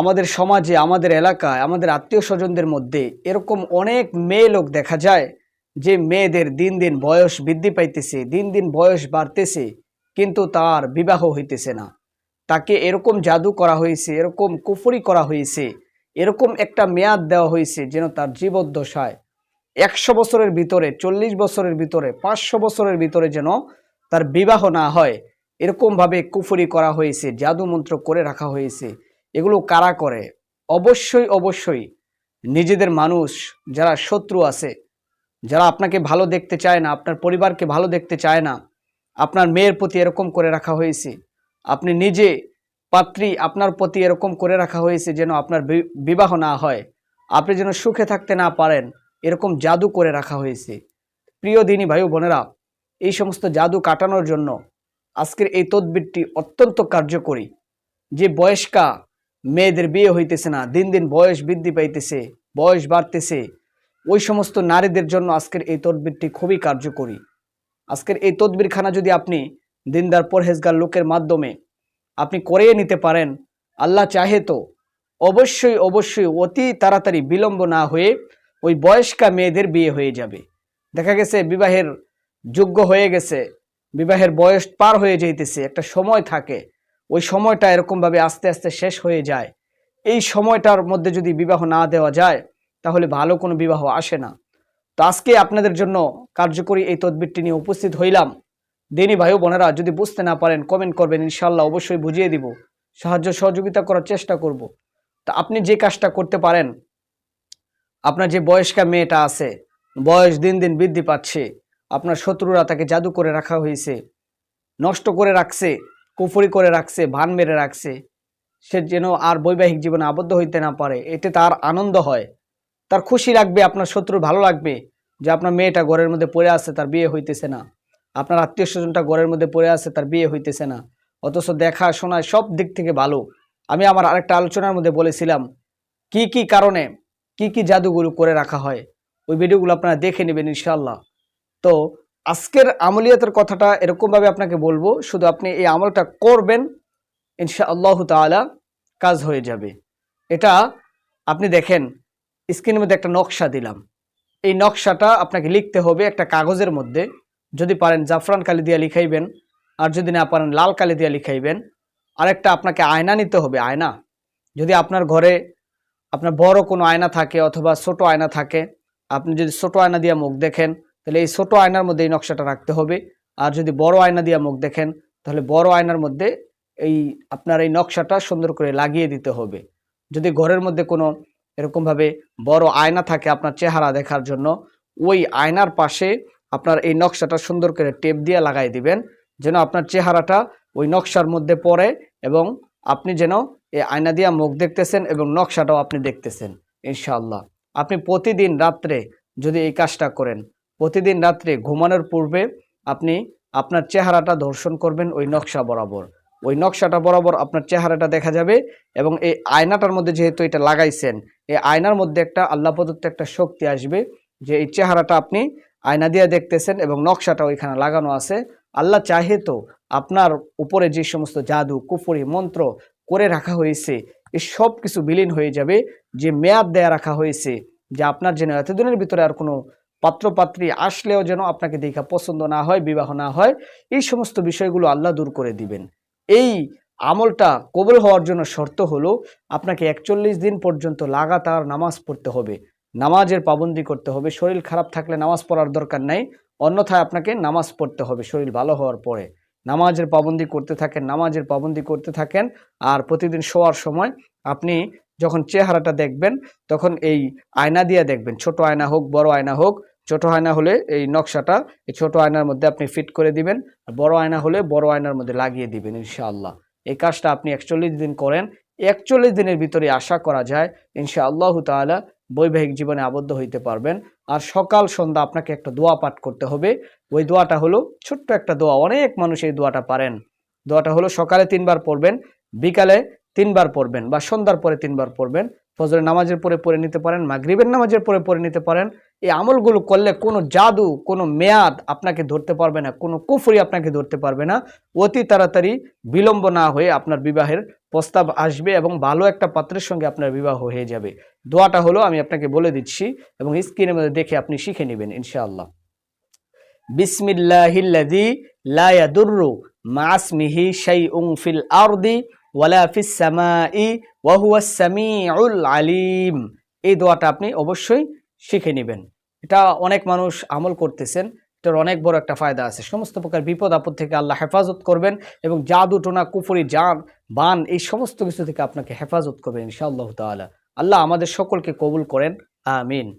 আমাদের সমাজে, আমাদের এলাকায়, আমাদের আত্মীয় স্বজনদের মধ্যে এরকম অনেক মেয়ে লোক দেখা যায় যে মেয়েদের দিন দিন বয়স বৃদ্ধি পাইতেছে, দিন দিন বয়স বাড়তেছে, কিন্তু তার বিবাহ হইতেছে না। তাকে এরকম জাদু করা হয়েছে, এরকম কুফরি করা হয়েছে, এরকম একটা মেয়াদ দেওয়া হয়েছে যেন তার জীবদ্দশায়। একশো বছরের ভিতরে, চল্লিশ বছরের ভিতরে, পাঁচশো বছরের ভিতরে যেন তার বিবাহ না হয়, এরকমভাবে কুফরি করা হয়েছে জাদু মন্ত্র করে রাখা হয়েছে। এগুলো কারা করে? অবশ্যই অবশ্যই নিজেদের মানুষ যারা শত্রু আছে, যারা আপনাকে ভালো দেখতে চায় না, আপনার পরিবারকে ভালো দেখতে চায় না, আপনার মেয়ের প্রতি এরকম করে রাখা হয়েছে, আপনি নিজে পাত্রী আপনার প্রতি এরকম করে রাখা হয়েছে যেন আপনার বিবাহ না হয়, আপনি যেন সুখে থাকতে না পারেন, এরকম জাদু করে রাখা হয়েছে। প্রিয় দিনী ভাই বোনেরা, এই সমস্ত জাদু কাটানোর জন্য আজকের এই তদবিরটি অত্যন্ত কার্যকরী। যে বয়স্কা মেয়েদের বিয়ে হইতেছে না, দিন দিন বয়স বৃদ্ধি পাইতেছে, বয়স বাড়তেছে। ওই সমস্ত নারীদের জন্য আজকের এই তদবিরটি খুবই কার্যকরী। আজকের এই তদবিরখানা যদি আপনি দিনদার পরহেজগার লোকের মাধ্যমে আপনি করিয়ে নিতে পারেন, আল্লাহ চাহে তো অবশ্যই অবশ্যই অতি তাড়াতাড়ি বিলম্ব না হয়ে ওই বয়স্কা মেয়েদের বিয়ে হয়ে যাবে। দেখা গেছে বিবাহের যোগ্য হয়ে গেছে, বিবাহের বয়স পার হয়ে যাইতেছে, একটা সময় থাকে। ওই সময়টা এরকমভাবে আস্তে আস্তে শেষ হয়ে যায়। এই সময়টার মধ্যে যদি বিবাহ না দেওয়া যায়, তাহলে ভালো কোনো বিবাহ আসে না। তো আজকে আপনাদের জন্য কার্যকরী এই তদবিরটি নিয়ে উপস্থিত হইলাম। দিনী ভাই বোনেরা, যদি বুঝতে না পারেন কমেন্ট করবেন ইনশাল্লাহ অবশ্যই বুঝিয়ে দিব। সাহায্য সহযোগিতা করার চেষ্টা করব। তা আপনি যে কাজটা করতে পারেন, আপনার যে বয়স্কা মেয়েটা আছে, বয়স দিন দিন বৃদ্ধি পাচ্ছে, আপনার শত্রুরা তাকে জাদু করে রাখা হয়েছে, নষ্ট করে রাখছে কুফরি করে রাখছে, ভান মেরে রাখছে, সে যেন আর বৈবাহিক জীবনে আবদ্ধ হইতে না পারে, এতে তার আনন্দ হয়। তার খুশি লাগবে, আপনার শত্রু ভালো লাগবে যে আপনার মেয়েটা ঘরের মধ্যে পড়ে আছে, তার বিয়ে হইতেছে না। আপনার আত্মীয় স্বজনটা ঘরের মধ্যে পড়ে আছে, তার বিয়ে হইতেছে না। অথচ দেখা শোনা সব দিক থেকে ভালো। আমি আমার আরেকটা আলোচনার মধ্যে বলেছিলাম, কি কি কারণে কি কি জাদুগুলো করে রাখা হয়? ওই ভিডিওগুলো আপনারা দেখে নেবেন ইনশাল্লাহ তো আজকের আমলিয়াতের কথাটা এরকমভাবে আপনাকে বলব, শুধু আপনি এই আমলটা করবেন ইনশা আল্লাহ তালা কাজ হয়ে যাবে। এটা আপনি দেখেন, স্ক্রিনের মধ্যে একটা নকশা দিলাম। এই নকশাটা আপনাকে লিখতে হবে একটা কাগজের মধ্যে। যদি পারেন জাফরান কালি দিয়ে লিখাইবেন, আর যদি না পারেন লাল কালি দিয়ে লিখাইবেন। আরেকটা আপনাকে আয়না নিতে হবে, আয়না। যদি আপনার ঘরে আপনার বড় কোনো আয়না থাকে অথবা ছোট আয়না থাকে, আপনি যদি ছোট আয়না দিয়ে মুখ দেখেন তাহলে এই ছোট আয়নার মধ্যে এই নকশাটা রাখতে হবে। আর যদি বড় আয়না দিয়ে মুখ দেখেন, তাহলে বড় আয়নার মধ্যে এই আপনার এই নকশাটা সুন্দর করে লাগিয়ে দিতে হবে। যদি ঘরের মধ্যে কোনো এরকমভাবে বড় আয়না থাকে আপনার চেহারা দেখার জন্য, ওই আয়নার পাশে আপনার এই নকশাটা সুন্দর করে টেপ দিয়ে লাগাই দিবেন, যেন আপনার চেহারাটা ওই নকশার মধ্যে পড়ে এবং আপনি যেন এই আয়না দিয়া মুখ দেখতেছেন এবং নকশাটাও আপনি দেখতেছেন, ইনশাআল্লাহ। আপনি প্রতিদিন রাত্রে যদি এই কাজটা করেন প্রতিদিন রাত্রে ঘুমানোর পূর্বে আপনি আপনার চেহারাটা দর্শন করবেন ওই নকশা বরাবর। ওই নকশাটা বরাবর আপনার চেহারাটা দেখা যাবে এবং এই আয়নাটার মধ্যে যেহেতু এটা লাগাইছেন, এই আয়নার মধ্যে একটা আল্লাহ প্রদত্ত একটা শক্তি আসবে যে এই চেহারাটা আপনি আয়না দিয়ে দেখতেছেন এবং নকশাটা ওইখানে লাগানো আছে। আল্লাহ চাহে তো আপনার উপরে যে সমস্ত জাদু, কুফরি, মন্ত্র করে রাখা হয়েছে, এই সব কিছু বিলীন হয়ে যাবে, যে মেয়াদ দেয়া রাখা হয়েছে, যে আপনার যেন এতদিনের ভিতরে আর কোনো পাত্রপাত্রী আসলেও যেন আপনাকে দেখা পছন্দ না হয়, বিবাহ না হয়, এই সমস্ত বিষয়গুলো আল্লাহ দূর করে দিবেন। এই আমলটা কবল হওয়ার জন্য শর্ত হলো, আপনাকে একচল্লিশ দিন পর্যন্ত লাগাতার নামাজ পড়তে হবে। নামাজের পাবন্দি করতে হবে, শরীর খারাপ থাকলে নামাজ পড়ার দরকার নাই, অন্যথায় আপনাকে নামাজ পড়তে হবে, শরীর ভালো হওয়ার পরে। নামাজের পাবন্দি করতে থাকেন, নামাজের পাবন্দি করতে থাকেন, আর প্রতিদিন শোয়ার সময় আপনি যখন চেহারাটা দেখবেন, তখন এই আয়না দিয়ে দেখবেন, ছোট আয়না হোক, বড় আয়না হোক ছোট আয়না হলে এই নকশাটা এই ছোট আয়নার মধ্যে আপনি ফিট করে দিবেন আর বড় আয়না হলে বড় আয়নার মধ্যে লাগিয়ে দিবেন ইনশাআল্লাহ। এই কাজটা আপনি একচল্লিশ দিন করেন, একচল্লিশ দিনের ভিতরে আশা করা যায় ইনশা আল্লাহ তাআলা বৈবাহিক জীবনে আবদ্ধ হইতে পারবেন। আর সকাল, সন্ধ্যা আপনাকে একটা দোয়া পাঠ করতে হবে। ওই দোয়াটা হলো ছোট্ট একটা দোয়া, অনেক মানুষ এই দোয়াটা পারেন। দোয়াটা হলো সকালে তিনবার পড়বেন, বিকালে তিনবার পড়বেন বা সন্ধ্যার পরে তিনবার পড়বেন। ফজরের নামাজের পরে পড়ে নিতে পারেন, মাগরিবের নামাজের পরে পড়ে নিতে পারেন। এই আমলগুলো করলে কোনো জাদু, কোনো মেয়াদ আপনাকে ধরতে পারবে না, কোনো কুফরি আপনাকে ধরতে পারবে না। অতি তাড়াতাড়ি বিলম্ব না হয়ে আপনার বিবাহের প্রস্তাব আসবে এবং ভালো একটা পাত্রের সঙ্গে আপনার বিবাহ হয়ে যাবে। দোয়াটা হলো, আমি আপনাকে বলে দিচ্ছি এবং স্ক্রিনের মধ্যে দেখে আপনি শিখে নেবেন, ইনশাআল্লাহ। বিসমিল্লাহিল্লাযী লা ইয়াদুররু মা'আসমিহি শাইউন ফিল আরদি আলিম। এই দোয়াটা আপনি অবশ্যই শিখে নেবেন। এটা অনেক মানুষ আমল করতেছেন, এটার অনেক বড় একটা ফায়দা আছে। সমস্ত প্রকার বিপদ আপদ থেকে আল্লাহ হেফাজত করবেন এবং জাদু, টোনা, কুফরি, জান, বান, এই সমস্ত কিছু থেকে আপনাকে হেফাজত করবেন ইনশাআল্লাহ তাআলা। আল্লাহ আমাদের সকলকে কবুল করেন। আমিন।